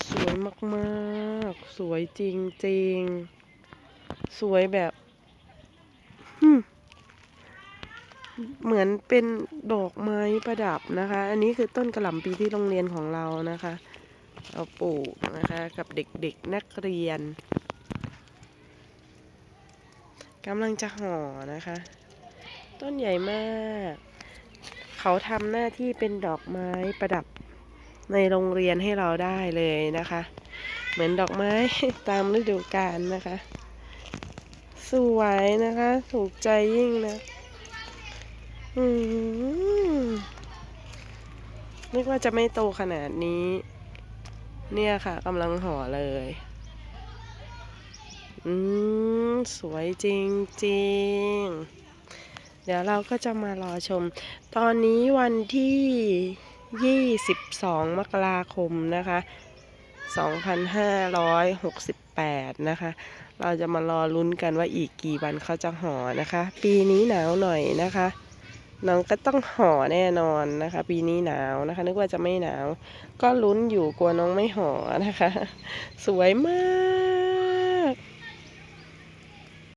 สวยมากๆ สวยจริงๆ สวยแบบเหมือนเป็นดอกไม้ประดับนะคะ อันนี้คือต้นกระหล่ำปีที่โรงเรียนของเรานะคะ เราปลูกนะคะ กับเด็กๆนักเรียนกำลังจะห่อนะคะ ต้นใหญ่มาก เขาทำหน้าที่เป็นดอกไม้ประดับ ในโรงเรียนให้เราได้เลยนะคะ เหมือนดอกไม้ตามฤดูกาลนะคะ สวยนะคะ ถูกใจยิ่งนะอืมนึกว่าจะไม่โตขนาดนี้ เนี่ยค่ะกำลังห่อเลย อืม สวยจริงๆเดี๋ยวเราก็จะมารอชม ตอนนี้วันที่ 22 มกราคมนะคะ 2568 นะคะ เราจะมารอลุ้นกันว่าอีกกี่วันเขาจะห่อนะคะ ปีนี้หนาวหน่อยนะคะ น้องก็ต้องห่อแน่นอนนะคะ ปีนี้หนาวนะคะ นึกว่าจะไม่หนาว ก็ลุ้นอยู่กลัวน้องไม่ห่อนะคะ สวยมาก